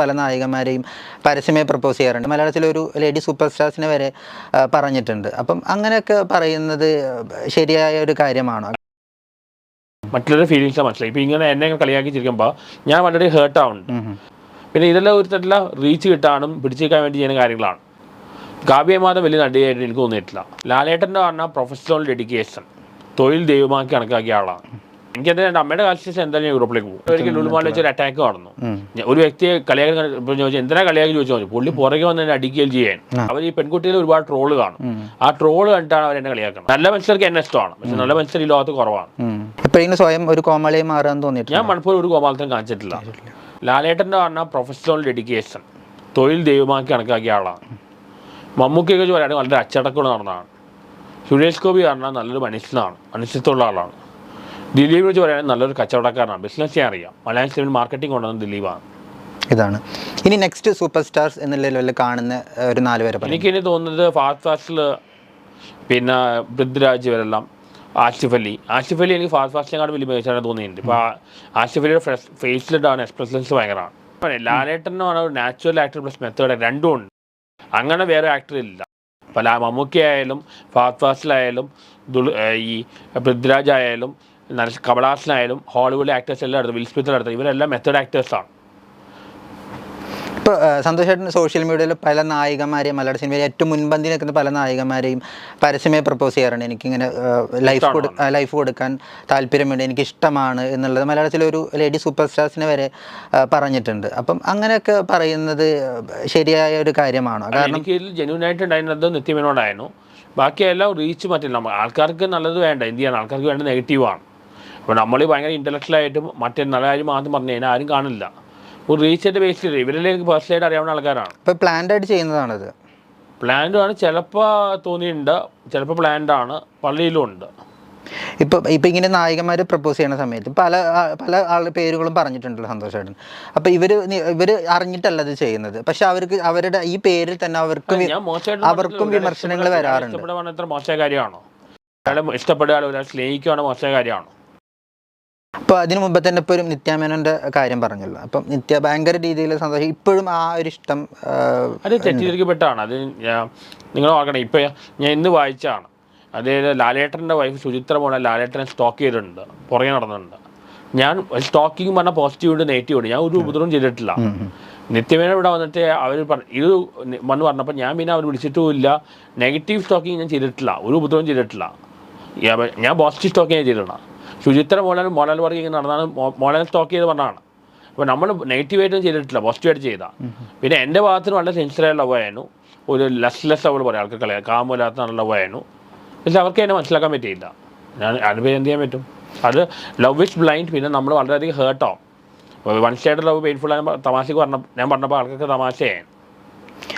പല നായികമാരെയും പരസ്യമായി പ്രപ്പോസ് ചെയ്യാറുണ്ട്. മലയാളത്തിൽ ഒരു ലേഡി സൂപ്പർ സ്റ്റാർസിനെ വരെ പറഞ്ഞിട്ടുണ്ട്. അപ്പം അങ്ങനെയൊക്കെ പറയുന്നത് ശരിയായ ഒരു കാര്യമാണോ? മറ്റുള്ളവരുടെ ഫീലിങ്സ് മനസ്സിലായി. ഇപ്പം ഇങ്ങനെ എന്നെ കളിയാക്കി ചിരിക്കുമ്പോൾ ഞാൻ വളരെ ഹേർട്ട് ആവുന്നുണ്ട്. പിന്നെ ഇതെല്ലാം ഒരു തരത്തിലുള്ള റീച്ച് കിട്ടാനും പിടിച്ചേക്കാൻ വേണ്ടി ചെയ്യുന്ന കാര്യങ്ങളാണ്. കാവ്യമാതം വലിയ നടിയായിട്ട് എനിക്ക് തോന്നിയിട്ടില്ല. ലാലേട്ടന്റെ പറഞ്ഞാൽ പ്രൊഫഷണൽ ഡെഡിക്കേഷൻ തൊഴിൽ ദൈവമാക്കി കണക്കാക്കിയ ആളാണ്. എനിക്കെന്താ എന്റെ അമ്മയുടെ കാലത്ത് എന്തായാലും യൂറോപ്പിലേക്ക് പോകും. ഒരിക്കൽ ലുലുമാളിൽ വെച്ച് ഒരു അറ്റാക്ക് നടന്നു. ഒരു വ്യക്തിയെ കളിയാക്കി ചോദിച്ചാൽ ചോദിച്ചു എന്തിനാ കളിയാക്കി? ചോദിച്ചു പറഞ്ഞു പുള്ളി പുറകെ വന്ന് എന്നെ അടിക്കുകയും ചെയ്യാൻ. അവർ ഈ പെൺകുട്ടികൾ ഒരുപാട് ട്രോൾ കാണും. ആ ട്രോൾ കണ്ടിട്ടാണ് അവർ എന്നെ കളിയാക്കുന്നത്. നല്ല മനുഷ്യർക്ക് എന്നെ ഇഷ്ടമാണ്. പക്ഷെ നല്ല മനുഷ്യർ ഈ ലോകത്ത് കുറവാണ്. എപ്പോഴെങ്കിലും സ്വയം ഒരു കോമാളിയെ മാറാൻ തോന്നിയിട്ട് ഞാൻ മണിപ്പൂർ ഒരു ഗോപാലത്തിനും കാണിച്ചിട്ടില്ല. ലാലേട്ടന്റെ പറഞ്ഞ പ്രൊഫഷണൽ ഡെഡിക്കേഷൻ തൊഴിൽ ദൈവമാക്കി കണക്കാക്കിയ ആളാണ്. മമ്മൂക്കിയൊക്കെ പറയുകയാണെങ്കിൽ വളരെ അച്ചടക്കമുള്ള നടന്നതാണ് സുരേഷ് ഗോപി പറഞ്ഞാൽ നല്ലൊരു മനുഷ്യനാണ്. മനുഷ്യത്വമുള്ള ആളാണ്. ദിലീപ് വെച്ച് പറയുകയാണെങ്കിൽ നല്ലൊരു കച്ചവടക്കാരനാണ്. ബിസിനസ് ചെയ്യാൻ അറിയാം. മലയാളം സിനിമയിൽ മാർക്കറ്റിംഗ് കൊണ്ടുവന്ന ദിലീപാണ്. ഇതാണ്. ഇനി നെക്സ്റ്റ് സൂപ്പർ സ്റ്റാർസ് എന്നുള്ള ലെവലിൽ കാണുന്ന ഒരു നാല് പേരെ എനിക്ക് ഇനി തോന്നുന്നത് ഫാസ്റ്റ് ഫാസ്റ്റിൽ പിന്നെ പൃഥ്വിരാജ് ഇവരെല്ലാം ആസിഫ് അലി. ആസിഫ് അലി എനിക്ക് ഫാസ്റ്റ് ഫാസ്റ്റിനെക്കാളും വലിയ മികച്ചാണ് തോന്നിയിട്ടുണ്ട്. ഇപ്പോൾ ആസിഫ് അലിയുടെ ഫ്രഷ് ഫേസിലിട്ടാണ് എക്സ്പ്രഷൻസ് ഭയങ്കരമാണ്. ലാലേട്ടനാണ് എന്ന് ഒരു നാച്ചുറൽ ആക്ടർ പ്ലസ് മെത്തേഡ് രണ്ടും ഉണ്ട്. അങ്ങനെ വേറെ ആക്ടർ ഇല്ല. പല മമ്മൂക്കി ആയാലും ഫാസ്റ്റ് ഫാസ്റ്റിലായാലും ഈ പൃഥ്വിരാജ് ആയാലും നരസ് കമലഹാസനായാലും ഹോളിവുഡ് ആക്ടേഴ്സ് എല്ലാം എടുത്തു വിൽ സ്മിത്ത് എടുത്തു ഇവരെല്ലാം മെത്തേഡ് ആക്ടേഴ്സാണ് ഇപ്പോൾ സന്തോഷമായിട്ട് സോഷ്യൽ മീഡിയയിൽ പല നായികമാരെയും മലയാള സിനിമയിൽ ഏറ്റവും മുൻപന്തി നിൽക്കുന്ന പല നായികമാരെയും പരസ്യമായി പ്രപ്പോസ് ചെയ്യാറുണ്ട്. എനിക്കിങ്ങനെ ലൈഫ് കൊടു ലൈഫ് കൊടുക്കാൻ താല്പര്യമുണ്ട് എനിക്ക് ഇഷ്ടമാണ് എന്നുള്ളത് മലയാളത്തിലെ ഒരു ലേഡി സൂപ്പർ സ്റ്റാർസിനെ വരെ പറഞ്ഞിട്ടുണ്ട്. അപ്പം അങ്ങനെയൊക്കെ പറയുന്നത് ശരിയായ ഒരു കാര്യമാണോ? കാരണം എനിക്ക് ആയിട്ട് ഉണ്ടായിരുന്നത് നിത്യമേനോടായിരുന്നു. ബാക്കിയെല്ലാം റീച്ച് മറ്റില്ല. ആൾക്കാർക്ക് നല്ലത് വേണ്ട. എന്ത് ചെയ്യണം? ആൾക്കാർക്ക് വേണ്ട നെഗറ്റീവാണ് അപ്പോൾ നമ്മൾ ഭയങ്കര ആയിട്ട് മറ്റേ നല്ല കാര്യം മാത്രം പറഞ്ഞു കഴിഞ്ഞാൽ ആരും കാണില്ല. ഒരു റീച്ചിന്റെ ബേസിൽ ഇവരിലെ എനിക്ക് പേഴ്സണലായിട്ട് അറിയാവുന്ന ആൾക്കാരാണ്. ഇപ്പോൾ പ്ലാൻഡായിട്ട് ചെയ്യുന്നതാണത്. പ്ലാൻഡ് ആണ്. ചിലപ്പോൾ തോന്നിയിട്ടുണ്ട് ചിലപ്പോൾ പ്ലാൻഡാണ് ആണ്. പള്ളിയിലും ഉണ്ട്. ഇപ്പം ഇപ്പം ഇങ്ങനെ നായകന്മാർ പ്രപ്പോസ് ചെയ്യുന്ന സമയത്ത് പല പല ആൾ പേരുകളും പറഞ്ഞിട്ടുണ്ടല്ലോ സന്തോഷമായിട്ട് അപ്പം ഇവർ ഇവർ അറിഞ്ഞിട്ടല്ല അത് ചെയ്യുന്നത്. പക്ഷെ അവർക്ക് അവരുടെ ഈ പേരിൽ തന്നെ അവർക്ക് അവർക്കും വിമർശനങ്ങൾ വരാറുണ്ട്. മോശമായ കാര്യമാണോ? ഇഷ്ടപ്പെടുക ഒരാൾ സ്നേഹിക്കുകയാണ് മോശമായ കാര്യമാണോ? അപ്പോൾ അതിനു മുമ്പ് തന്നെ ഇപ്പോൾ ഒരു നിത്യാമേനോന്റെ കാര്യം പറഞ്ഞല്ലോ. അപ്പം നിത്യ ഭയങ്കര രീതിയിൽ സന്തോഷം ഇപ്പോഴും ആ ഒരു ഇഷ്ടം അത് തെറ്റിദ്ധരിക്കപ്പെട്ടാണ്. അത് നിങ്ങൾ ഓർക്കണം ഇപ്പം ഞാൻ ഇന്ന് വായിച്ചാണ്. അതായത് ലാലേട്ടന്റെ വൈഫ് സുചിത്ര മോളെ ലാലേട്ടനെ സ്റ്റോക്ക് ചെയ്തിട്ടുണ്ട് പുറകെ നടന്നിട്ടുണ്ട്. ഞാൻ സ്റ്റോക്കിങ് പറഞ്ഞ പോസിറ്റീവ് ഉണ്ട് നെഗറ്റീവ് ഉണ്ട് ഞാൻ ഒരു ഉപദ്രവം ചെയ്തിട്ടില്ല. നിത്യമേന ഇവിടെ വന്നിട്ട് അവർ ഇത് വന്ന് പറഞ്ഞപ്പോൾ ഞാൻ പിന്നെ അവർ വിളിച്ചിട്ടുമില്ല നെഗറ്റീവ് സ്റ്റോക്കിങ് ഞാൻ ചെയ്തിട്ടില്ല ഒരു ഉപദ്രവം ചെയ്തിട്ടില്ല. ഞാൻ- ഞാൻ പോസിറ്റീവ് സ്റ്റോക്കിങ് ചെയ്തിട്ടുണ്ട് ശുചിത്ര മോഡൽ മോഡൽ വർഗീയ നടന്നാണ് മോഡൽ സ്റ്റോക്ക് ചെയ്ത് പറഞ്ഞതാണ്. അപ്പോൾ നമ്മൾ നെഗറ്റീവായിട്ടും ചെയ്തിട്ടില്ല പോസിറ്റീവായിട്ട് ചെയ്താൽ പിന്നെ എന്റെ ഭാഗത്തിന് വളരെ ലവ് ആയിരുന്നു ഒരു ലെസ് അവൾ പറയാം ആൾക്ക് കളയാം കാമില്ലാത്ത ലവ് ആയിരുന്നു പക്ഷെ അവർക്ക് എന്നെ മനസ്സിലാക്കാൻ പറ്റിയില്ല. ഞാൻ അനുഭവം എന്ത് ചെയ്യാൻ പറ്റും? അത് ലവ് ഇസ് ബ്ലൈൻഡ് പിന്നെ നമ്മൾ വളരെയധികം ഹേർട്ടാവും വൺ സൈഡ് ലവ് പെയിൻഫുൾ ആണ് തമാശക്ക് പറഞ്ഞ ഞാൻ പറഞ്ഞപ്പോൾ ആൾക്കൊക്കെ തമാശയായി.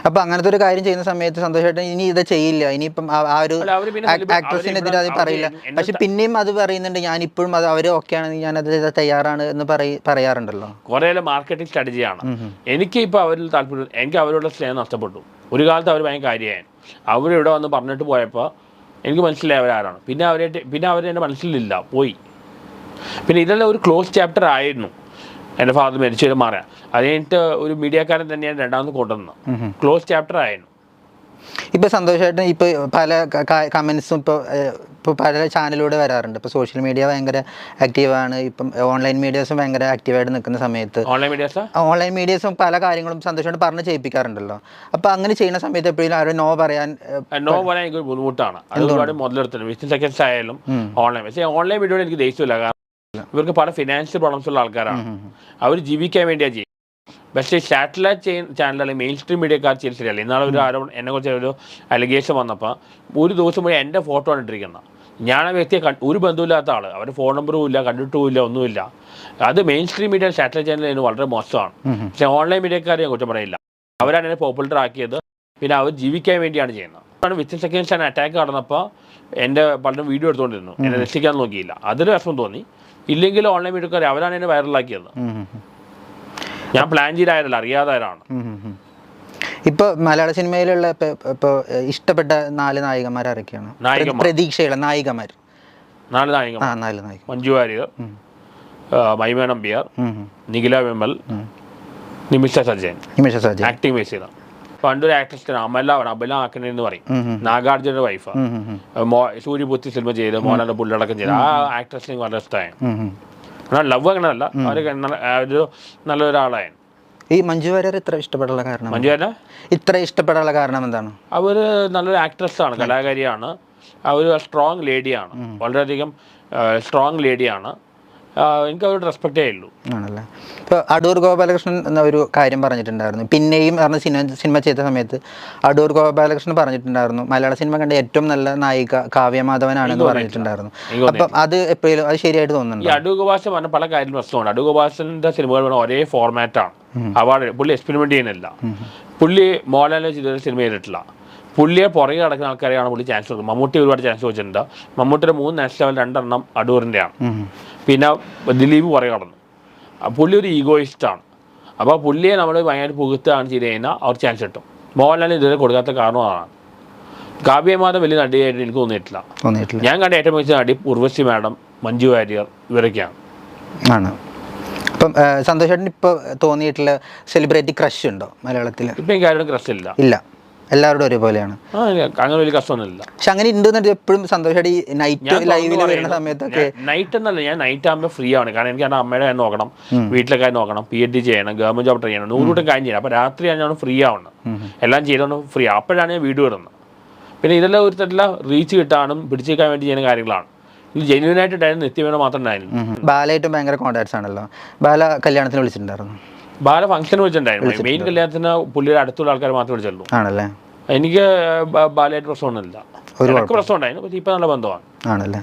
അപ്പോൾ അങ്ങനത്തെ ഒരു കാര്യം ചെയ്യുന്ന സമയത്ത് സന്തോഷമായിട്ട് ഇനി ഇത് ചെയ്യില്ല. ഇനിയിപ്പം ആ ഒരു അവർ ആക്ട്രസിനെതിരെ അത് പറയില്ല. പക്ഷെ പിന്നെയും അത് പറയുന്നുണ്ട് ഞാൻ ഇപ്പോഴും അത് അവർ ഓക്കെ ആണെങ്കിൽ ഞാൻ അത് തയ്യാറാണ് എന്ന് പറയ പറയാറുണ്ടല്ലോ. കുറേ മാർക്കറ്റിംഗ് സ്ട്രാറ്റജിയാണ് എനിക്ക് ഇപ്പോൾ അവരിൽ താല്പര്യം എനിക്ക് അവരോടുള്ള സ്നേഹം നഷ്ടപ്പെട്ടു. ഒരു കാലത്ത് അവർ ഭയങ്കര കാര്യമായി അവരിവിടെ വന്ന് പറഞ്ഞിട്ട് പോയപ്പോൾ എനിക്ക് മനസ്സിലായി അവരാരാണ് പിന്നെ അവരായിട്ട് പിന്നെ അവർ എന്റെ മനസ്സിലില്ല. പോയി. പിന്നെ ഇതെല്ലാം ഒരു ക്ലോസ് ചാപ്റ്റർ ആയിരുന്നു. എന്റെ ഫാദർ മരിച്ചതിൽ മാറിയാ അത് കഴിഞ്ഞിട്ട് ഒരു മീഡിയക്കാരൻ തന്നെയാണ് രണ്ടാമത് കൊണ്ടുവന്നത്. ക്ലോസ് ചാപ്റ്റർ ആയിരുന്നു. ഇപ്പൊ സന്തോഷമായിട്ട് ഇപ്പൊ പല കമന്റ്സും ഇപ്പൊ ഇപ്പൊ പല ചാനലിലൂടെ വരാറുണ്ട്. ഇപ്പൊ സോഷ്യൽ മീഡിയ ഭയങ്കര ആക്റ്റീവാണ് ഇപ്പം ഓൺലൈൻ മീഡിയസും ഭയങ്കര ആക്റ്റീവായിട്ട് നിൽക്കുന്ന സമയത്ത് ഓൺലൈൻ മീഡിയസ് ഓൺലൈൻ മീഡിയസും പല കാര്യങ്ങളും സന്തോഷമായിട്ട് പറഞ്ഞ് ചെയ്യിപ്പിക്കാറുണ്ടല്ലോ. അപ്പൊ അങ്ങനെ ചെയ്യുന്ന സമയത്ത് എപ്പോഴും ആരും നോ പറയാൻ നോ പറയാൻ എനിക്ക് ബുദ്ധിമുട്ടാണ്. അത് ഒരുപാട് മുതലെടുത്തിട്ടുണ്ട്. വിത്തിൻ സെക്കൻഡ്സ് ആയാലും ഓൺലൈൻ ഓൺലൈൻ വീഡിയോ എനിക്ക് ദേഷ്യമില്ല ഇവർക്ക് പല ഫിനാൻഷ്യൽ പ്രോബ്ലംസ് ഉള്ള ആൾക്കാരാണ്. അവർ ജീവിക്കാൻ വേണ്ടിയാണ് ചെയ്യുന്നത് പക്ഷേ സാറ്റലൈറ്റ് ചാനൽ അല്ലെങ്കിൽ മെയിൻ സ്ട്രീം മീഡിയക്കാർ ചെയ്ത് ശരിയല്ല. ഇന്നാളെ ഒരു ആരോ എന്നെ കുറിച്ച് ഒരു അലിഗേഷൻ വന്നപ്പോൾ ഒരു ദിവസം മുഴുവൻ എന്റെ ഫോട്ടോ ആണ് ഇട്ടിരിക്കുന്നത്. ഞാൻ ആ വ്യക്തിയെ ഒരു ബന്ധമില്ലാത്ത ആൾ അവരുടെ ഫോൺ നമ്പറും ഇല്ല കണ്ടിട്ടും ഇല്ല ഒന്നുമില്ല അത് mainstream media satellite channel വളരെ മോശമാണ്. പക്ഷേ ഓൺലൈൻ മീഡിയക്കാരെ ഞാൻ കുറ്റം പറയില്ല. അവരാണ് എന്നെ പോപ്പുലർ ആക്കിയത്. പിന്നെ അവർ ജീവിക്കാൻ വേണ്ടിയാണ് ചെയ്യുന്നത്. ആണ് വിത്തിൻ സെക്കൻഡ്സ് ആണ് അറ്റാക്ക് നടന്നപ്പോൾ എന്റെ പലരും വീഡിയോ എടുത്തുകൊണ്ടിരുന്നു. എന്നെ രക്ഷിക്കാൻ നോക്കിയില്ല. അതൊരു വിഷമം തോന്നി. ഇല്ലെങ്കിൽ ഓൺലൈൻ മീഡിയക്കാർ അവരാണ് എന്നെ വൈറലാക്കിയത്. ഞാൻ പ്ലാൻ ചെയ്തായിരുന്നില്ല അറിയാതായതാണ് ഉം. ഇപ്പൊ മലയാള സിനിമയിലുള്ള ഇപ്പൊ ഇപ്പൊ ഇഷ്ടപ്പെട്ട നാല് നായികമാർ ആരൊക്കെയാണ്. പ്രതീക്ഷയുള്ള നായികമാർ. നാല് നായകൻ നാല് നായിക മഞ്ജു വാര്യർ ആ, മൈമ നമ്പ്യാർ ഉം, ഉം, നിഖില വിമൽ നിമിഷ സജ്ജൻ നിമിഷ സജയൻ. ആക്ടിംഗ് ബേസ് ചെയ്ത പണ്ടൊരു ആക്ട്രസ് അമല അമല ആക്കണ എന്ന് പറയും നാഗാർജുനയുടെ വൈഫ് സൂര്യപുത്തി സിനിമ ചെയ്ത് മോഹൻലാലിന്റെ പുള്ളടക്കം ചെയ്ത്. ആ ആക്ട്രസ് വളരെ ഇഷ്ടമായി എന്നാൽ ലവ് അങ്ങനെയല്ല ഒരു നല്ലൊരാളായിരുന്നു ഈ മഞ്ജു വാര്യർ ഇത്ര ഇഷ്ടപ്പെടാനുള്ള കാരണം ഇത്ര ഇഷ്ടപ്പെടാനുള്ള കാരണം എന്താണ്? അവർ നല്ലൊരു ആക്ട്രസ് ആണ് കലാകാരിയാണ്. അവർ സ്ട്രോങ് ലേഡിയാണ് വളരെയധികം സ്ട്രോങ് ലേഡിയാണ് എനിക്ക് അവരോട് റെസ്പെക്റ്റേ ഉള്ളൂ. ആണല്ലേ? ഇപ്പോൾ അടൂർ ഗോപാലകൃഷ്ണൻ എന്ന ഒരു കാര്യം പറഞ്ഞിട്ടുണ്ടായിരുന്നു. പിന്നെയും പറഞ്ഞ സിനിമ സിനിമ ചെയ്ത സമയത്ത് അടൂർ ഗോപാലകൃഷ്ണൻ പറഞ്ഞിട്ടുണ്ടായിരുന്നു. മലയാള സിനിമ കണ്ട ഏറ്റവും നല്ല നായിക കാവ്യമാധവനാണെന്ന് പറഞ്ഞിട്ടുണ്ടായിരുന്നു. അപ്പം അത് എപ്പോഴും അത് ശരിയായിട്ട് തോന്നുന്നുണ്ട്? അടൂർ ഗോപാലൻ പറഞ്ഞ പല കാര്യം അടൂർ ഗോപാലന്റെ സിനിമകൾ പറഞ്ഞാൽ ഒരേ ഫോർമാറ്റാണ് അവാർഡ് പുള്ളി എക്സ്പെരിമെന്റ് ചെയ്യുന്നില്ല. പുള്ളി മോഹൻലാലിനെ ചെയ്തൊരു സിനിമ ചെയ്തിട്ടില്ല. പുള്ളിയെ പുറകെ നടക്കുന്ന ആൾക്കാരെയാണ് പുള്ളി ചാൻസ് കൊടുക്കുന്നത്. മമ്മൂട്ടി ഒരുപാട് ചാൻസ് വെച്ചിട്ടുണ്ട് മമ്മൂട്ടിയുടെ മൂന്ന് നാഷണൽ ലെവൽ രണ്ടെണ്ണം അടൂറിന്റെയാണ് പിന്നെ ദിലീപ് പുറകെ കടന്നു. പുള്ളി ഒരു ഈഗോയിസ്റ്റാണ് അപ്പോൾ പുള്ളിയെ നമ്മൾ ഭയങ്കര പുകുത്താണ് ചെയ്ത് കഴിഞ്ഞാൽ അവർ ചാൻസ് കിട്ടും. മോഹൻലാലിന് ഇതുവരെ കൊടുക്കാത്ത കാരണം അതാണ്. കാവ്യമാധം വലിയ നടിയായിട്ട് എനിക്ക് തോന്നിയിട്ടില്ല. തോന്നിയിട്ടില്ല. ഞാൻ കണ്ട ഏറ്റവും മികച്ച നടി ഉർവശി മാഡം മഞ്ജു വാര്യർ ഇവരൊക്കെയാണ്. ആണ്. അപ്പം സന്തോഷേട്ടൻ ഇപ്പോൾ തോന്നിയിട്ടുള്ള സെലിബ്രിറ്റി ക്രഷ് ഉണ്ടോ മലയാളത്തിൽ ഇപ്പം എനിക്ക് ആരും ക്രഷ് ഇല്ല. ഇല്ല. എല്ലാവരും ഒരേപോലെയാണ്. അങ്ങനെ വലിയ കഷ്ടമൊന്നുമില്ല. പക്ഷെ അങ്ങനെ ഉണ്ട് എപ്പോഴും സന്തോഷമായിട്ട് ഈ നൈറ്റ് ലൈവിൽ വരുന്ന സമയത്തൊക്കെ നൈറ്റ് എന്നല്ല ഞാൻ നൈറ്റ് ആകുമ്പോൾ ഫ്രീ ആണ്. കാരണം എനിക്ക് എന്റെ അമ്മയുടെ കാര്യം നോക്കണം വീട്ടിലെ കാര്യം നോക്കണം പി എച്ച് ഡി ചെയ്യണം ഗവൺമെന്റ് ജോബ് ട്രൈ ചെയ്യണം നൂറുകൂട്ടം കാര്യം ചെയ്യണം. അപ്പോൾ രാത്രിയാണ് ഞാൻ ഫ്രീ ആവുന്നത് എല്ലാം ചെയ്തോണ്ട് ഫ്രീ അപ്പോഴാണ് ഞാൻ വീട് വരുന്നത്. പിന്നെ ഇതെല്ലാം ഒരു തരത്തിലുള്ള റീച്ച് കിട്ടാനും പിടിച്ചേക്കാൻ വേണ്ടി ചെയ്യുന്ന കാര്യങ്ങളാണ്. ജെന്യൂനായിട്ട് നിത്യവേണം മാത്രം ഉണ്ടായിരുന്നു ഉം. ഭയങ്കര കോണ്ടാക്ട്സ് ആണല്ലോ. ബാല കല്യാണത്തിന് വിളിച്ചിട്ടുണ്ടായിരുന്നു. ബാല ഫംഗ്ഷൻ വിളിച്ചിട്ടുണ്ടായിരുന്നു മെയിൻ കല്യാണത്തിന് പുള്ളിയുടെ അടുത്തുള്ള ആൾക്കാർ മാത്രം വിളിച്ചുള്ളൂ. ആണല്ലേ? എനിക്ക് ബാലയായിട്ട് പ്രശ്നമൊന്നുമില്ല. എനിക്ക് പ്രശ്നം ഉണ്ടായിരുന്നു പക്ഷേ ഇപ്പം നല്ല ബന്ധമാണ്. ആണല്ലേ?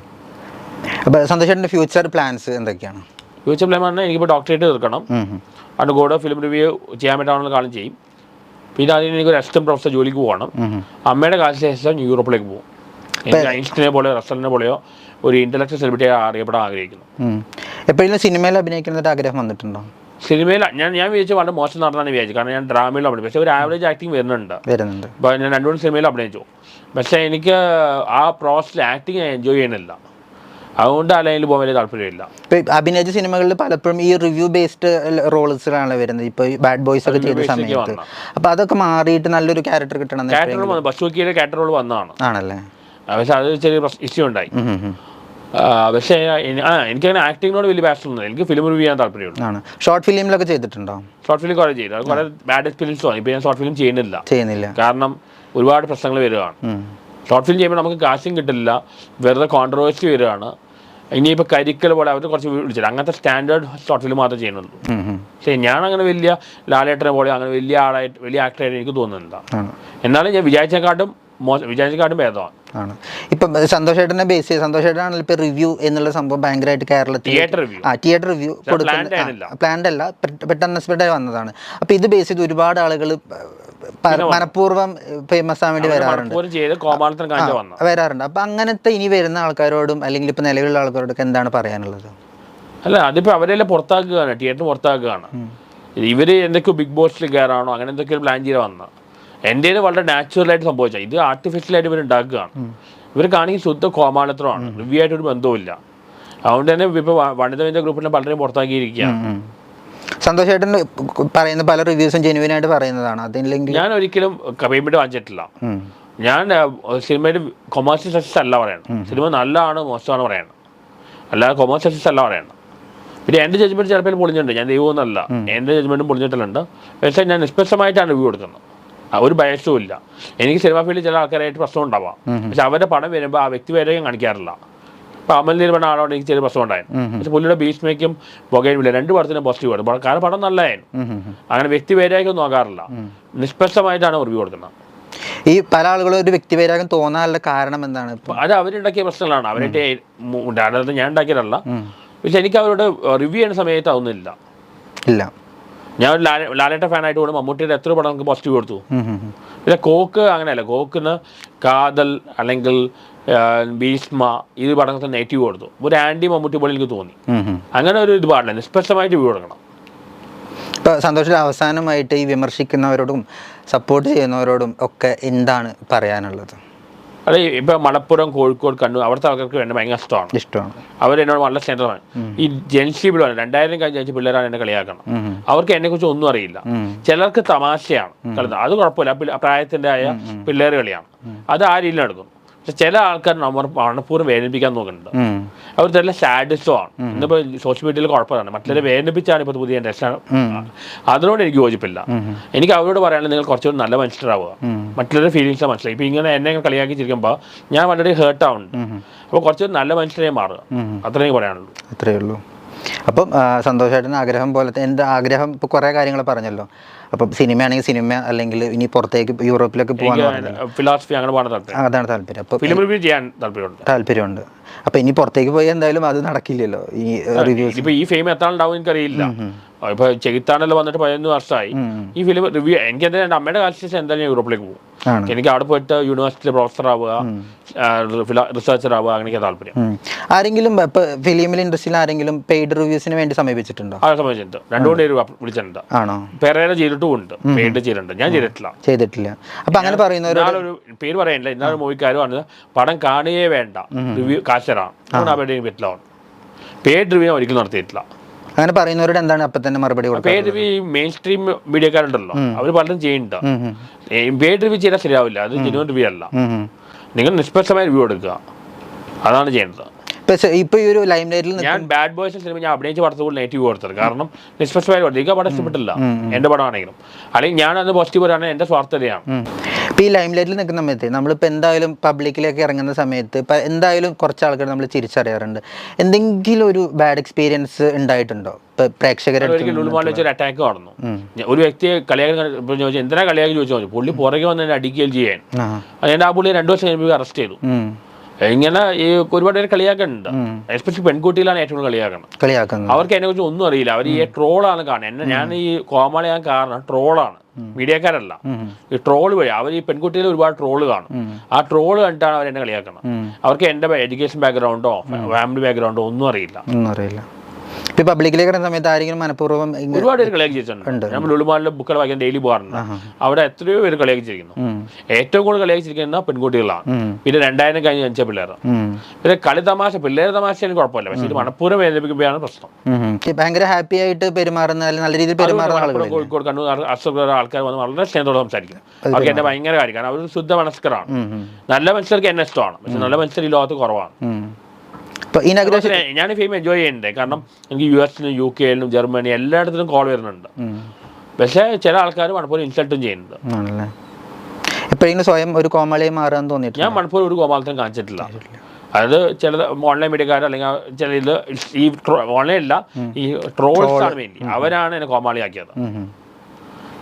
അപ്പോൾ സന്തോഷേട്ടന്റെ ഫ്യൂച്ചർ പ്ലാൻസ് എന്തൊക്കെയാണ്? ഫ്യൂച്ചർ പ്ലാൻ പറഞ്ഞാൽ എനിക്കിപ്പോൾ ഡോക്ടറേറ്റ് തീർക്കണം. അതിന്റെ. കൂടെ ഫിലിം റിവ്യൂ ചെയ്യാൻ പറ്റാവുന്ന കാലം ചെയ്യും. പിന്നെ അതിന് എനിക്ക് ഒരു അസിസ്റ്റന്റ് പ്രൊഫസർ ജോലിക്ക് പോകണം. അമ്മയുടെ കാലത്തിന് ശേഷം യൂറോപ്പിലേക്ക് പോകും. ഐൻസ്റ്റിനെ പോലെയോ റെസ്റ്റലിനെ പോലെയോ ഒരു ഇന്റലക്ച്വൽ സെലിബ്രിറ്റി അറിയപ്പെടാൻ ആഗ്രഹിക്കുന്നു. എപ്പോഴും എപ്പോഴെങ്കിലും സിനിമയിൽ അഭിനയിക്കുന്നൊരു ആഗ്രഹം വന്നിട്ടുണ്ടോ? സിനിമയിൽ ഞാൻ ഞാൻ വിചാരിച്ചു വളരെ മോശം നടന്നാണ് വിചാരിച്ചു കാരണം ഞാൻ ഡ്രാമയിൽ അഭിനയിച്ചു. പക്ഷേ ഒരു ആവറേജ് ആക്ടിങ് വരുന്നുണ്ട്. വരുന്നുണ്ട്. അപ്പോൾ ഞാൻ രണ്ടു മൂന്ന് സിനിമയിൽ അഭിനയിച്ചു. പക്ഷേ എനിക്ക് ആ പ്രോസസ്സിൽ ആക്ടിങ് എൻജോയ് ചെയ്യുന്നില്ല. അതുകൊണ്ട് ആ ലൈനിൽ പോകാൻ വലിയ താല്പര്യമില്ല. അഭിനയിച്ച സിനിമകളിൽ പലപ്പോഴും ഈ റിവ്യൂ ബേസ്ഡ് റോൾസിലാണ് വരുന്നത്. ഇപ്പോൾ ബാഡ് ബോയ്സ് ഒക്കെ ചെയ്ത സമയത്ത്. അപ്പോൾ അതൊക്കെ മാറിയിട്ട് നല്ലൊരു ക്യാരക്ടർ കിട്ടണം ക്യാരക്ടർ ബസ്സുക്കിയുടെ ക്യാരക്ടർ വന്നതാണ്. ആണല്ലേ? പക്ഷെ അത് ചെറിയ ഇഷ്യൂ ഉണ്ടായി. പക്ഷേ ആ എനിക്കങ്ങനെ ആക്ടിങ്ങിനോട് വലിയ പാഷൻ ഒന്നും എനിക്ക് ഫിലിം റിവ്യൂ ചെയ്യാൻ താല്പര്യമുള്ളൂ. ആണ്. ഷോർട്ട് ഫിലിമിലൊക്കെ ചെയ്തിട്ടുണ്ടോ? ഷോർട്ട് ഫിലിം കുറേ ചെയ്തു. അത് കുറേ ബാഡ് എക്സ്പീരിയൻസ് തോന്നി ഇപ്പോൾ ഞാൻ ഷോർട്ട് ഫിലിം ചെയ്യുന്നില്ല. ചെയ്യുന്നില്ല. കാരണം ഒരുപാട് പ്രശ്നങ്ങൾ വരികയാണ് ഷോർട്ട് ഫിലിം ചെയ്യുമ്പോൾ നമുക്ക് കാശും കിട്ടില്ല. വെറുതെ കോൺട്രവേഴ്സി വരികയാണ് ഇനിയിപ്പോൾ കരിക്കൽ പോലെ അവർ കുറച്ച് വിളിച്ചില്ല അങ്ങനത്തെ സ്റ്റാൻഡേർഡ് ഷോർട്ട് ഫിലിം മാത്രമേ ചെയ്യുന്നുള്ളൂ. പക്ഷേ ഞാൻ അങ്ങനെ വലിയ ലാലേട്ടനെ പോലെ അങ്ങനെ വലിയ ആളായിട്ട് വലിയ ആക്ടറായിട്ട് എനിക്ക് തോന്നുന്നില്ല. എന്നാലും ഞാൻ വിചാരിച്ചേക്കാട്ടും വിചാരിച്ചേക്കാട്ടും ഭേദമാണ് ആണ്. ഇപ്പം സന്തോഷേട്ടനെ ബേസ് ചെയ്ത് സന്തോഷേട്ടനാണെങ്കിൽ ഇപ്പൊ റിവ്യൂ എന്നുള്ള സംഭവം ഭയങ്കരമായിട്ട് കേരളത്തിൽ തിയേറ്റർ റിവ്യൂ ആ തിയേറ്റർ റിവ്യൂ ആയിരുന്നില്ല. പ്ലാൻഡ് അല്ല പെട്ട- പെട്ടെന്ന് സ്പെഡായി വന്നതാണ്. അപ്പൊ ഇത് ബേസ് ചെയ്ത് ഒരുപാട് ആളുകൾ മനഃപൂർവം ഫേമസ് ആവാൻ വേണ്ടി വരാറുണ്ട്. വരാറുണ്ട്. അപ്പൊ അങ്ങനത്തെ ഇനി വരുന്ന ആൾക്കാരോടും അല്ലെങ്കിൽ ഇപ്പൊ നിലവിലുള്ള ആൾക്കാരോടൊക്കെ എന്താണ് പറയാനുള്ളത്? അല്ല അതിപ്പോ അവരെല്ലാം പുറത്താക്കുകയാണ് തിയേറ്റർ പുറത്താക്കുകയാണ്. ഇവർ എന്തൊക്കെയോ ബിഗ് ബോസിൽ കയറാണോ അങ്ങനെ എന്തൊക്കെയോ പ്ലാൻ ചെയ്ത് വന്ന എന്റെ വളരെ നാച്ചുറലായിട്ട് സംഭവിച്ചാൽ ഇത് ആർട്ടിഫിഷ്യലായിട്ട് ഇവർ ഉണ്ടാക്കുകയാണ്. ഇവർ കാണിക്കുന്ന ശുദ്ധ കോമാളിത്രമാണ് റിവ്യൂ ആയിട്ട് ഒരു ബന്ധവുമില്ല. അതുകൊണ്ട് തന്നെ ഇപ്പോൾ വനിതവിന്റെ ഗ്രൂപ്പിനെ പലരെയും പുറത്താക്കിയിരിക്കുകയാണ്. ഉം. സന്തോഷേട്ടൻ പറയുന്ന പല റിവ്യൂസും ജെനുവിൻ ആയിട്ട് പറയുന്നതാണ്. അതില്ലെങ്കിൽ ഞാൻ ഒരിക്കലും പേയ്മെന്റ് വാങ്ങിച്ചിട്ടില്ല. ഞാൻ സിനിമയുടെ കൊമേഴ്സ്യൽ സക്സസ് അല്ല പറയണം. സിനിമ നല്ലതാണ് മോശമാണ് പറയണം. അല്ലാതെ കൊമേഴ്സ്യൽ സക്സസ് അല്ല പറയണം. പിന്നെ എന്റെ ജഡ്ജ്മെന്റ് ചിലപ്പോൾ പൊളിഞ്ഞിട്ടുണ്ട്. ഞാൻ ദൈവമൊന്നുമല്ല. എന്റെ ജഡ്ജ്മെന്റും പൊളിഞ്ഞിട്ടുണ്ട് പക്ഷേ ഞാൻ നിഷ്പക്ഷമായിട്ടാണ് റിവ്യൂ കൊടുക്കുന്നത്. ഒരു ബയസും ഇല്ല. എനിക്ക് സിനിമ ഫീൽഡിൽ ചില ആൾക്കാരായിട്ട് പ്രശ്നം ഉണ്ടാവാം. പക്ഷെ അവരുടെ പടം വരുമ്പോൾ ആ വ്യക്തി ഞാൻ കാണിക്കാറില്ല. അമൽ നീർമണ ആളോട് എനിക്ക് ചെറിയ പ്രശ്നം ഉണ്ടായിരുന്നു. പക്ഷെ പുള്ളിയുടെ ബീച്ച് മേക്കും ഇല്ല. രണ്ട് പടത്തിനും പോസിറ്റീവ് ആണ് കാരണം പടം നല്ലതായിരുന്നു. അങ്ങനെ വ്യക്തി നോക്കാറില്ല നിഷ്പക്ഷമായിട്ടാണ് റിവ്യൂ കൊടുക്കുന്നത്. ഈ പല ആളുകളും ഒരു വ്യക്തിപരാഗം തോന്നാനുള്ള കാരണം എന്താണ് അത് അവരുണ്ടാക്കിയ പ്രശ്നങ്ങളാണ്. അവരുടെ ഞാൻ ഉണ്ടാക്കിയതല്ല. പക്ഷെ എനിക്ക് അവരോട് റിവ്യൂ ചെയ്യുന്ന സമയത്ത് അതൊന്നുമില്ല ഇല്ല. ഞാൻ ഒരു ലാല ലാലേട്ട ഫാനായിട്ട് കൂടെ മമ്മൂട്ടിയുടെ എത്ര പടം നമുക്ക് പോസിറ്റീവ് കൊടുത്തു. പിന്നെ കോക്ക് അങ്ങനെയല്ല കോക്കിന് കാതൽ അല്ലെങ്കിൽ ഭീഷ്മ ഇത് പടങ്ങൾക്ക് നെഗറ്റീവ് കൊടുത്തു. ഒരു ആന്റി മമ്മൂട്ടി പോലെ എനിക്ക് തോന്നി. അങ്ങനെ ഒരു ഇത് പാടില്ല നിഷ്പക്ഷമായിട്ട് വ്യൂ കൊടുക്കണം. ഇപ്പോൾ സന്തോഷത്തിൽ അവസാനമായിട്ട് ഈ വിമർശിക്കുന്നവരോടും സപ്പോർട്ട് ചെയ്യുന്നവരോടും ഒക്കെ എന്താണ് പറയാനുള്ളത്? അത് ഇപ്പൊ മലപ്പുറം കോഴിക്കോട് കണ്ണൂർ അവിടുത്തെ ആൾക്കാർക്ക് വേണ്ട ഭയങ്കര ഇഷ്ടമാണ്. ഇഷ്ടമാണ്. അവരെന്നോട് വളരെ സ്നേഹമാണ് ഈ ജെൻസി പിള്ളേർ രണ്ടായിരം കഴിഞ്ഞ ജനിച്ച പിള്ളേരാണ് എന്നെ കളിയാക്കണം. അവർക്ക് എന്നെ കുറിച്ച് ഒന്നും അറിയില്ല. ചിലർക്ക് തമാശയാണ് കളിക്കുന്നത് അത് കുഴപ്പമില്ല. പ്രായത്തിന്റെ പ്രായത്തിന്റെ ആയ പിള്ളേർ കളിയാണ്. അത് ആ രീതിയിൽ നടക്കും. പക്ഷെ ചില ആൾക്കാർ നമ്മൾ മണപ്പൂർവം വേദനിപ്പിക്കാൻ നോക്കുന്നുണ്ട്. അവർ ചില സാഡിസ്റ്റോ ആണ്. ഇന്നിപ്പോൾ സോഷ്യൽ മീഡിയയിൽ കുഴപ്പമാണ് മറ്റുള്ളവരെ വേദനിപ്പിച്ചാണ് ഇപ്പോൾ പുതിയ രക്ഷ അതിനോട് എനിക്ക് യോജിപ്പില്ല. എനിക്ക് അവരോട് പറയാനുള്ളത് നിങ്ങൾ കുറച്ചുകൂടി നല്ല മനുഷ്യരാവുക. മറ്റുള്ളവരുടെ ഫീലിങ്സ് മനസ്സിലായി ഇപ്പൊ ഇങ്ങനെ എന്നെ കളിയാക്കി ചിരിക്കുമ്പോൾ ഞാൻ വളരെ ഹേർട്ട് ആവുന്നുണ്ട്. അപ്പോൾ കുറച്ചുകൂടി നല്ല മനുഷ്യരെ മാറുക. അത്രയും പറയാനുള്ളൂ. അത്രയേ ഉള്ളൂ. അപ്പം സന്തോഷമായിട്ടിന് ആഗ്രഹം പോലത്തെ എന്റെ ആഗ്രഹം ഇപ്പോൾ കുറേ കാര്യങ്ങൾ പറഞ്ഞല്ലോ. അപ്പം സിനിമയാണെങ്കിൽ സിനിമ അല്ലെങ്കിൽ ഇനി പുറത്തേക്ക് യൂറോപ്പിലേക്ക് പോകാൻ ഫിലോസഫി അങ്ങനെ പോകാൻ താല്പര്യം. അതാണ് താല്പര്യം. അപ്പോൾ ഫിലിം റിവ്യൂ ചെയ്യാൻ താല്പര്യമുണ്ട്. താല്പര്യമുണ്ട്. അപ്പോൾ ഇനി പുറത്തേക്ക് പോയി എന്തായാലും അത് നടക്കില്ലല്ലോ. ഈ റിവ്യൂസ് ഇപ്പോൾ ഈ ഫെയിം എത്ര ഉണ്ടാവും എനിക്കറിയില്ല. ഇപ്പോൾ ചെകുത്താനല്ലോ വന്നിട്ട് പതിനൊന്ന് വർഷമായി. ഈ ഫിലിം റിവ്യൂ എനിക്ക് എന്തായാലും എന്റെ അമ്മയുടെ കാലത്ത് ശേഷം എന്തായാലും യൂറോപ്പിലേക്ക് പോകും. എനിക്ക് അവിടെ പോയിട്ട് യൂണിവേഴ്സിറ്റി പ്രൊഫസർ ആവുക റിസർച്ചർ ആവുക അങ്ങനെയൊക്കെ താല്പര്യം. ആരെങ്കിലും ഫിലിമിൽ ഇൻഡസ്ട്രിയിൽ ആരെങ്കിലും പെയ്ഡ് റിവ്യൂസിന് വേണ്ടി സമീപിച്ചിട്ടുണ്ടോ? ആ സമീപിച്ചിട്ടുണ്ട്. രണ്ടുകൊണ്ട് പേര് വിളിച്ചിട്ടുണ്ട്. ആണോ? പെരേര ചെയ്തിട്ടും ഉണ്ട്. പെയ്ഡ് ചെയ്തിട്ടുണ്ട്. ഞാൻ ചെയ്തിട്ടില്ല. ചെയ്തിട്ടില്ല. അപ്പൊ അങ്ങനെ പറയുന്ന ഒരു പേര് പറയാനില്ല ഇന്നാളൊരു മൂവിക്കാർ പറഞ്ഞത് പടം കാണുകയേ വേണ്ട. റിവ്യൂ കാശറാണ് പറ്റില്ല പേഡ് റിവ്യൂ ഒരിക്കലും നടത്തിയിട്ടില്ല. അങ്ങനെ പറയുന്നവരോട് എന്താണ് അപ്പം തന്നെ മറുപടി കൊടുക്കുക ഈ മെയിൻ സ്ട്രീം മീഡിയക്കാരുണ്ടല്ലോ അവർ പലരും ഉം. പേഡ് റിവ്യൂ ചെയ്താൽ ശരിയാവില്ല അത് ജെനുവൻ റിവ്യൂ അല്ല. നിങ്ങൾ നിഷ്പക്ഷമായ റിവ്യൂ എടുക്കുക. അതാണ് ചെയ്യേണ്ടത്. ഇപ്പൊ ഈ ഒരു ലൈം ലൈറ്റിൽ ഞാൻ ബാഡ് ബോയ്സ് സിനിമ ഞാൻ അഭിനയിച്ച പടത്തിൽ നെഗറ്റീവ് കൊടുത്തത് കാരണം നിഷ്പക്ഷമായ എനിക്ക് ആ പടം ഇഷ്ടപ്പെട്ടില്ല എന്റെ പടമാണെങ്കിലും. അല്ലെങ്കിൽ ഞാൻ അത് പോസിറ്റീവ് പറയുകയാണെങ്കിൽ എന്റെ സ്വാർത്ഥതയാണ്. ഇപ്പൊ ഈ ലൈം ലൈറ്റിൽ നിൽക്കുന്ന സമയത്ത് നമ്മളിപ്പോൾ എന്തായാലും പബ്ലിക്കിലേക്ക് ഇറങ്ങുന്ന സമയത്ത് ഇപ്പം എന്തായാലും കുറച്ച് ആൾക്കാർ നമ്മൾ തിരിച്ചറിയാറുണ്ട് എന്തെങ്കിലും ഒരു ബാഡ് എക്സ്പീരിയൻസ് ഉണ്ടായിട്ടുണ്ടോ പ്രേക്ഷകരെ അറ്റാക്ക് നടന്നു ഒരു വ്യക്തിയെ കളിയാക്കി ചോദിച്ചു എന്തിനാ കളിയാക്കി? ചോദിച്ചു പുള്ളി പുറകെ വന്ന് എന്നെ അടിക്കുകയും ചെയ്യാൻ. ആ അതുകൊണ്ട് ആ പുള്ളി രണ്ടു വർഷം കഴിയുമ്പോൾ അറസ്റ്റ് ചെയ്തു. ഇങ്ങനെ ഈ ഒരുപാട് പേര് കളിയാക്കുന്നുണ്ട് എസ്പെഷ്യലി പെൺകുട്ടികളാണ് ഏറ്റവും കൂടുതൽ കളിയാക്കുന്നത് കളിയാക്കുന്നത്. അവർക്ക് എന്നെ കുറിച്ച് ഒന്നും അറിയില്ല. അവർ ഈ ട്രോളാണ് കാണുന്നത്. എന്നെ ഞാൻ ഈ കോമാളിയാൻ കാരണം ട്രോളാണ്. മീഡിയക്കാരല്ല. ഈ ട്രോൾ വഴി അവർ ഈ പെൺകുട്ടികൾ ഒരുപാട് ട്രോൾ കാണും. ആ ട്രോൾ കണ്ടിട്ടാണ് അവർ എന്നെ കളിയാക്കുന്നത് അവർക്ക് എന്റെ എഡ്യൂക്കേഷൻ ബാക്ക്ഗ്രൗണ്ടോ ഫാമിലി ബാക്ക്ഗ്രൗണ്ടോ ഒന്നും അറിയില്ല. ഒന്നും അറിയില്ല. ഇപ്പൊ പബ്ലിക്കിലേക്ക് വരുന്ന സമയത്ത് ആരെങ്കിലും മനഃപൂർവം ഒരുപാട് പേര് കളിയാക്കി ചെയ്തിട്ടുണ്ട് ഞാൻ ലുലുമാലിലെ ബുക്കുകൾ വായിക്കാൻ ഡെയിലി പോകാറുണ്ട്. അവിടെ എത്രയോ പേര് കളിയാക്കി ചിരിക്കുന്നു ഏറ്റവും കൂടുതൽ കളിയാക്കി ചിരിക്കുന്ന പെൺകുട്ടികളാണ്. പിന്നെ രണ്ടായിരം കഴിഞ്ഞ് ജനിച്ച പിള്ളേർ. പിന്നെ കളി തമാശ പിള്ളേർ തമാശ കുഴപ്പമില്ല. പക്ഷേ ഇത് മണപ്പൂരം വേദനിപ്പിക്കുമ്പോഴാണ് പ്രശ്നം. ഭയങ്കര ഹാപ്പി ആയിട്ട് പെരുമാറുന്ന നല്ല രീതിയിൽ പെരുമാറുന്ന കോഴിക്കോട് കണ്ണൂർ അസുഖ ആൾക്കാർ വന്ന് വളരെ സ്നേഹത്തോടെ സംസാരിക്കും അവർക്ക് എന്റെ ഭയങ്കര കാര്യം. കാരണം അവർ ശുദ്ധ മനസ്കരാണ് നല്ല മനുഷ്യർക്ക് എന്നെ ഇഷ്ടമാണ്. പക്ഷെ നല്ല മനുഷ്യർ ഈ ലോകത്ത് കുറവാണ്. ഇനാഗ്രേഷൻ ഞാൻ ഫെയിം എൻജോയ് ചെയ്യുന്നുണ്ട്. കാരണം എനിക്ക് യു എസിലും യു കെയിലും ജർമ്മനി എല്ലായിടത്തും കോൾ വരുന്നുണ്ട്. പക്ഷേ ചില ആൾക്കാർ മണപ്പൂർ ഇൻസൾട്ടും ചെയ്യുന്നുണ്ട്. ആണല്ലേ? എപ്പോഴെങ്കിലും സ്വയം ഒരു കോമാളിയെ മാറാൻ തോന്നിയിട്ടുണ്ട്. ഞാൻ മണപ്പൂർ ഒരു കോമാളിത്തം കാണിച്ചിട്ടില്ല. അതായത് ചില ഓൺലൈൻ മീഡിയക്കാർ അല്ലെങ്കിൽ ചില ഇത് ഈ ഓൺലൈൻ അല്ല ഈ ട്രോൾസ് ആണ് മെയിൻ അവരാണ് എന്നെ കോമാളിയാക്കിയത്.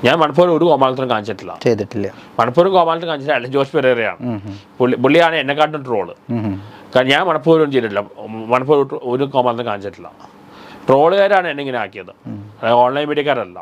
ഞാൻ മണപ്പൂർ ഒരു കോമാളത്തിനും കാണിച്ചിട്ടില്ല. ചെയ്തിട്ടില്ല. മണപ്പൂർ കോമാളത്തിനും കാണിച്ചിട്ട് അല്ല ജോസ് പെരേറയാണ്. പുള്ളി പുള്ളിയാണ് എന്നെക്കാട്ടും ട്രോൾ. കാരണം ഞാൻ മണപ്പൂരും ചെയ്തിട്ടില്ല. മണപ്പൂർ ഒരു കോമാളിത്തം കാണിച്ചിട്ടില്ല. ട്രോളുകാരാണ് എന്നെ ഇങ്ങനെ ആക്കിയത്. ഓൺലൈൻ മീഡിയക്കാരല്ല.